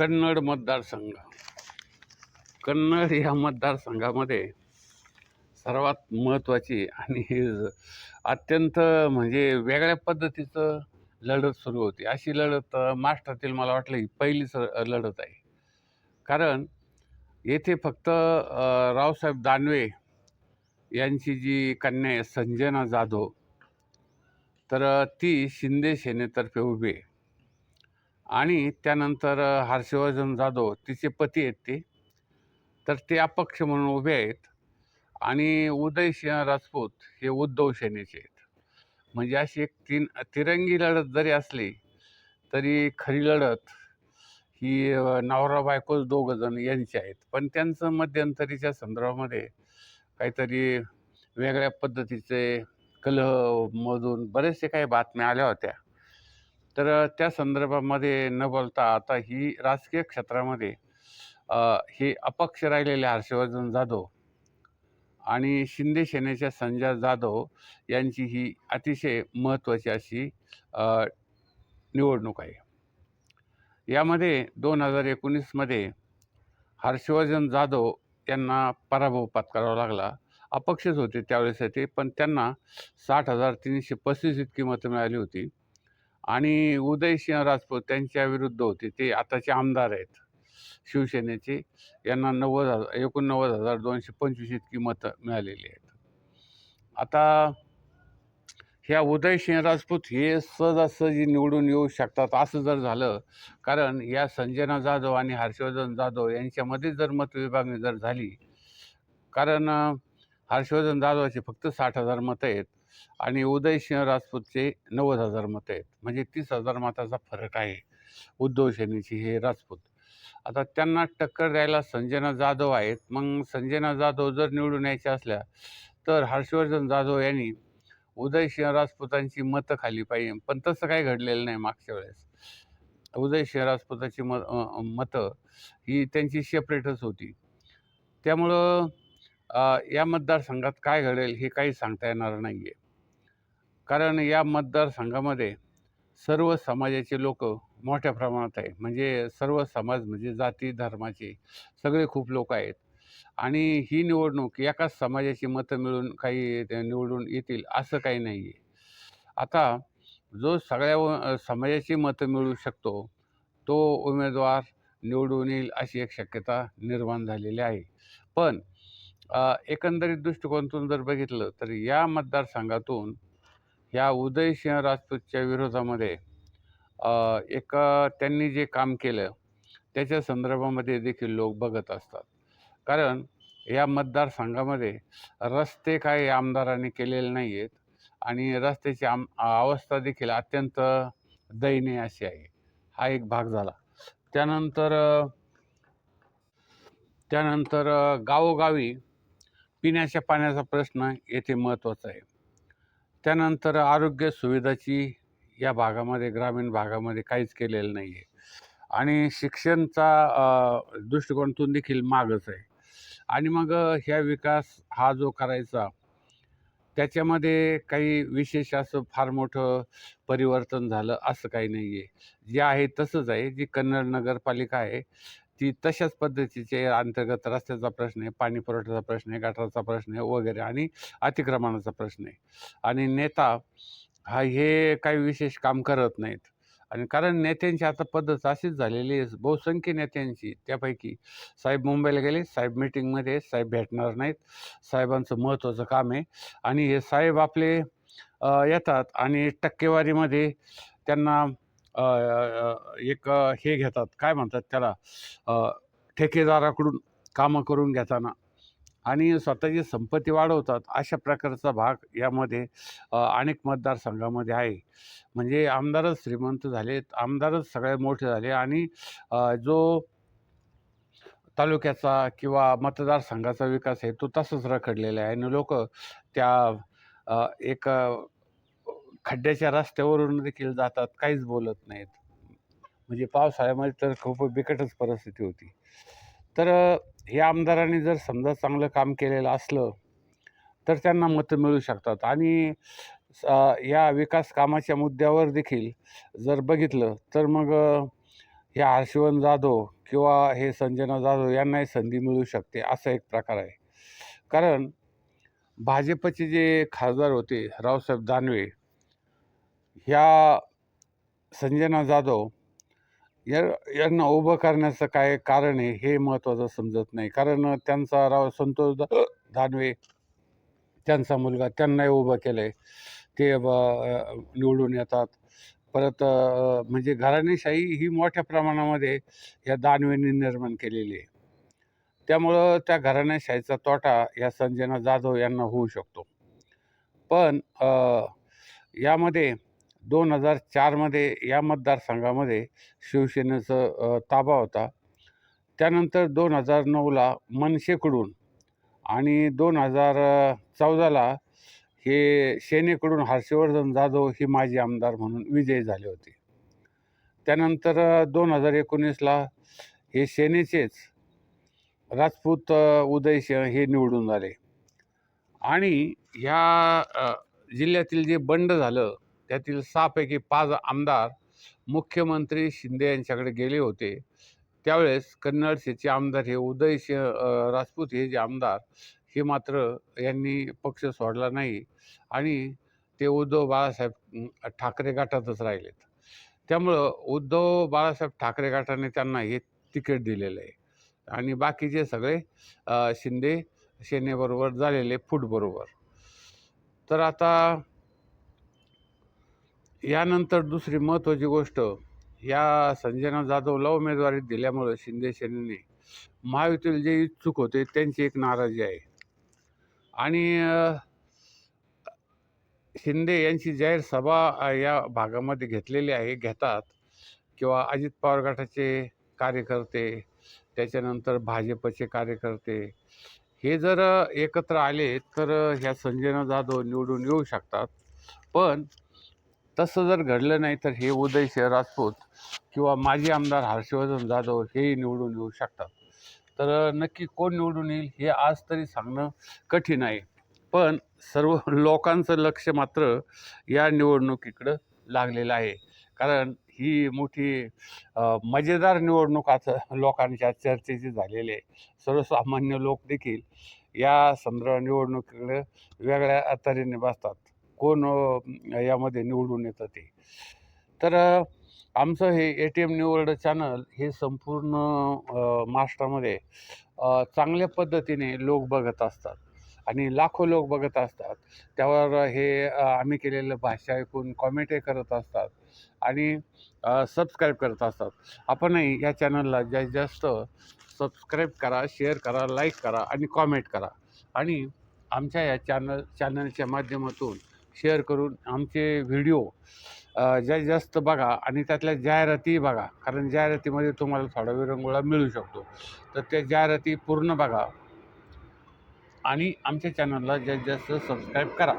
कन्नड मतदारसंघ. कन्नड या मतदारसंघामध्ये सर्वात महत्त्वाची आणि अत्यंत म्हणजे वेगळ्या पद्धतीचं लढत सुरू होती. अशी लढत महाराष्ट्रातील मला वाटलं ही पहिलीच लढत आहे. कारण येथे फक्त रावसाहेब दानवे यांची जी कन्या आहे संजना जाधव तर ती शिंदे सेनेतर्फे उभी आहे. आणि त्यानंतर हर्षवर्धन जाधव तिचे पती आहेत ते. तर ते अपक्ष म्हणून उभे आहेत. आणि उदयसिंह राजपूत हे उद्धव सेनेचे आहेत. म्हणजे अशी एक तीन तिरंगी लढत जरी असली तरी खरी लढत ही नवरा बायकोच दोघं जण यांचे आहेत. पण त्यांचं मध्यंतरीच्या संदर्भामध्ये काहीतरी वेगळ्या पद्धतीचे कलहमधून बरेचसे काही बातम्या आल्या होत्या. तर त्या संदर्भामध्ये न बोलता आता ही राजकीय क्षेत्रामध्ये हे अपक्ष राहिलेले हर्षवर्धन जाधव आणि शिंदे सेनेच्या संजय जाधव यांची ही अतिशय महत्त्वाची अशी निवडणूक आहे. यामध्ये दोन हजार एकोणीसमध्ये हर्षवर्धन जाधव यांना पराभव पत्करावा लागला. अपक्षच होते त्यावेळेस ते पण त्यांना साठ हजार तीनशे पस्तीस इतकी मतं मिळाली होती. आणि उदयसिंह राजपूत त्यांच्या विरुद्ध होते. ते आताचे आमदार आहेत. शिवसेनेचे. यांना नव्वद हजार एकोणनव्वद हजार दोनशे पंचवीस इतकी मतं मिळालेली आहेत. आता ह्या उदयसिंह राजपूत हे सहजासहजी निवडून येऊ शकतात असं जर झालं कारण या संजना जाधव आणि हर्षवर्धन जाधव यांच्यामध्ये जर मतविभागणी जर झाली कारण हर्षवर्धन जाधवाचे फक्त साठ हजार मतं आहेत. आणि उदयसिंह राजपूतचे नव्वद हजार मतं आहेत. म्हणजे तीस हजार मताचा फरक आहे उद्धव सेनेची हे राजपूत. आता त्यांना टक्कर द्यायला संजना जाधव आहेत. मग संजना जाधव जर निवडून यायच्या असल्या तर हर्षवर्धन जाधव यांनी उदयसिंह राजपुतांची मतं खाली पाहिजे. पण तसं काही घडलेलं नाही मागच्या वेळेस. उदयसिंह राजपुताची म मतं ही त्यांची सेपरेटच होती. त्यामुळं या मतदारसंघात काय घडेल हे काही सांगता येणार नाही आहे कारण या मतदारसंघामध्ये सर्व समाजाचे लोक मोठ्या प्रमाणात आहे म्हणजे सर्व समाज म्हणजे जाती धर्माचे सगळे खूप लोक आहेत. आणि ही निवडणूक एकाच समाजाची मतं मिळून काही ते निवडून येतील असं काही नाही आहे आता जो सगळ्या समाजाची मतं मिळू शकतो तो उमेदवार निवडून येईल अशी एक शक्यता निर्माण झालेली आहे. पण एकंदरीत दृष्टिकोनातून जर बघितलं तर या मतदारसंघातून ह्या उदयसिंह राजपूतच्या विरोधामध्ये एक त्यांनी जे काम केलं त्याच्या संदर्भामध्ये देखील लोक बघत असतात. कारण या मतदारसंघामध्ये रस्ते काही आमदारांनी केलेले नाही आहेत आणि रस्त्याची आम अवस्था देखील अत्यंत दयनीय अशी आहे. हा एक भाग झाला. त्यानंतर त्यानंतर गावोगावी पिण्याच्या पाण्याचा प्रश्न येथे महत्त्वाचा आहे. त्यानंतर आरोग्य सुविधाची या भागामध्ये ग्रामीण भागामध्ये काहीच केलेलं नाही आहे आणि शिक्षणचा दृष्टिकोनातून देखील मागच आहे. आणि मग ह्या विकास हा जो करायचा त्याच्यामध्ये काही विशेष असं फार मोठं परिवर्तन झालं असं काही नाही आहे जे आहे तसंच आहे. जी कन्नड नगरपालिका आहे ती तशाच पद्धतीचे अंतर्गत रस्त्याचा प्रश्न आहे पाणी पुरवठ्याचा प्रश्न आहे गटाराचा प्रश्न आहे वगैरे आणि अतिक्रमणाचा प्रश्न आहे. आणि नेता हा हे काही विशेष काम करत नाहीत. आणि कारण नेत्यांची आता पद्धत अशीच झालेली आहे बहुसंख्य नेत्यांची त्यापैकी साहेब मुंबईला गेले साहेब मिटिंगमध्ये साहेब भेटणार नाहीत साहेबांचं महत्त्वाचं काम आहे. आणि हे साहेब आपले येतात आणि टक्केवारीमध्ये त्यांना एक हे घेतात. काय म्हणतात त्याला? ठेकेदाराकडून कामं करून घेताना. आणि स्वतःची संपत्ती वाढवतात. अशा प्रकारचा भाग यामध्ये अनेक मतदारसंघामध्ये आहे. म्हणजे आमदारच श्रीमंत झालेत. आमदारच सगळे मोठे झाले. आणि जो तालुक्याचा किंवा मतदारसंघाचा विकास आहे तो तसंच रखडलेला आहे. आणि लोक त्या एक खड्ड्याच्या रस्त्यावरून देखील जातात काहीच बोलत नाहीत. म्हणजे पावसाळ्यामध्ये तर खूप बिकटच परिस्थिती होती. तर या आमदारांनी जर समजा चांगलं काम केलेलं असलं तर त्यांना मतं मिळू शकतात. आणि या विकास कामाच्या मुद्द्यावर देखील जर बघितलं तर मग हे हर्षवन जाधव किंवा हे संजना जाधव यांनाही संधी मिळू शकते असा एक प्रकार आहे. कारण भाजपचे जे खासदार होते रावसाहेब दानवे ह्या संजना जाधव या यांना उभं करण्याचं काय कारण आहे हे महत्त्वाचं समजत नाही. कारण त्यांचा राव संतोष दानवे त्यांचा मुलगा त्यांनाही उभं केलं आहे ते ब- निवडून येतात. परत म्हणजे घराणेशाही ही मोठ्या प्रमाणामध्ये या दानवेंनी निर्माण केलेली आहे. त्यामुळं त्या घराणेशाहीचा तोटा या संजना जाधव यांना होऊ शकतो. पण यामध्ये दोन हजार चारमध्ये या मतदारसंघामध्ये शिवसेनेचं ताबा होता. त्यानंतर दोन हजार नऊला मनसेकडून आणि दोन हजार चौदाला हे सेनेकडून हर्षवर्धन जाधव हे माजी आमदार म्हणून विजयी झाले होते. त्यानंतर दोन हजार एकोणीसला हे सेनेचेच राजपूत उदय सिंह हे निवडून झाले आणि ह्या जिल्ह्यातील जे बंड झालं त्यातील सहापैकी पाच आमदार मुख्यमंत्री शिंदे यांच्याकडे गेले होते. त्यावेळेस कन्नडचे आमदार हे उदयसिंह अ, राजपूत हे जे आमदार हे मात्र यांनी पक्ष सोडला नाही आणि ते उद्धव बाळासाहेब ठाकरे गटातच राहिलेत. त्यामुळं उद्धव बाळासाहेब ठाकरे गटाने त्यांना हे तिकीट दिलेलं आहे. आणि बाकीचे सगळे शिंदे सेनेबरोबर झालेले फूटबरोबर तर आता यानंतर दुसरी महत्त्वाची गोष्ट या संजना जाधवला उमेदवारी दिल्यामुळं शिंदे सेनेने महायुतीतील जे इच्छुक होते त्यांची एक नाराजी आहे. आणि शिंदे यांची जाहीर सभा या भागामध्ये घेतलेली आहे घेतात. किंवा अजित पवार गटाचे कार्यकर्ते त्याच्यानंतर भाजपचे कार्यकर्ते हे जर एकत्र आले तर ह्या संजना जाधव निवडून येऊ शकतात. पण तसं जर घडलं नाही तर हे उदयसिंह राजपूत किंवा माजी आमदार हर्षवर्धन जाधव हेही निवडून येऊ शकतात. तर नक्की कोण निवडून येईल हे आज तरी सांगणं कठीण आहे. पण सर्व लोकांचं लक्ष मात्र या निवडणुकीकडं लागलेलं आहे. कारण ही मोठी मजेदार निवडणूक आज लोकांच्या चर्चेची झालेली आहे. सर्वसामान्य लोक देखील या संदर्भ निवडणुकीकडे वेगळ्या तऱ्हेने बसतात. कोण यामध्ये निवडून येतं ते. तर आमचं हे ए टी एम निवड चॅनल हे संपूर्ण महाराष्ट्रामध्ये चांगल्या पद्धतीने लोक बघत असतात आणि लाखो लोक बघत असतात. त्यावर हे आम्ही केलेलं भाषा ऐकून कॉमेंटही करत असतात आणि सबस्क्राईब करत असतात. आपणही या चॅनलला जास्तीत जास्त सबस्क्राईब करा शेअर करा लाईक करा आणि कॉमेंट करा. आणि आमच्या या चॅनल चॅनलच्या माध्यमातून शेअर करून आमचे व्हिडिओ जास्तीत जास्त बघा आणि त्यातल्या जाहिराती बघा. कारण जाहिरातीमध्ये तुम्हाला थोडा विरंगुळा मिळू शकतो. तर त्या जाहिराती पूर्ण बघा. आणि आमच्या चॅनलला जास्तीत जास्त सबस्क्राईब करा.